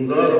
Andar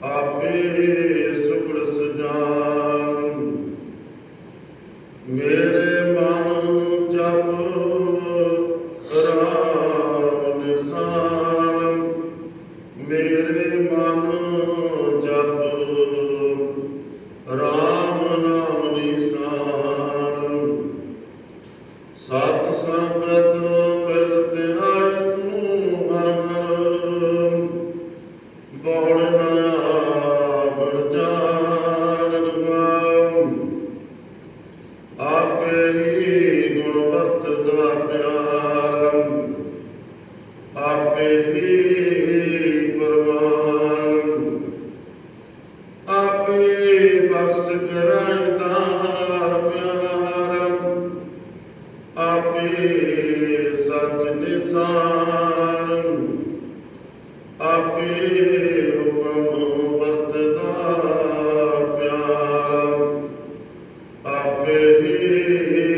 Amen. ਆਪੇ ਹੀ ਪਰਵਾਨ। ਆਪੇ ਬਖਸ਼ ਕਰਾਂ ਤਾਂ ਪਿਆਰਮ ਆਪੇ ਸੱਚ ਨਿਸਾਨ ਆਪੇ ਹੁਕਮ ਵਰਤਦਾ ਪਿਆਰਮ ਆਪੇ ਹੀ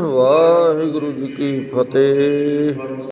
ਵਾਹਿਗੁਰੂ ਜੀ ਕੀ ਫਤਿਹ।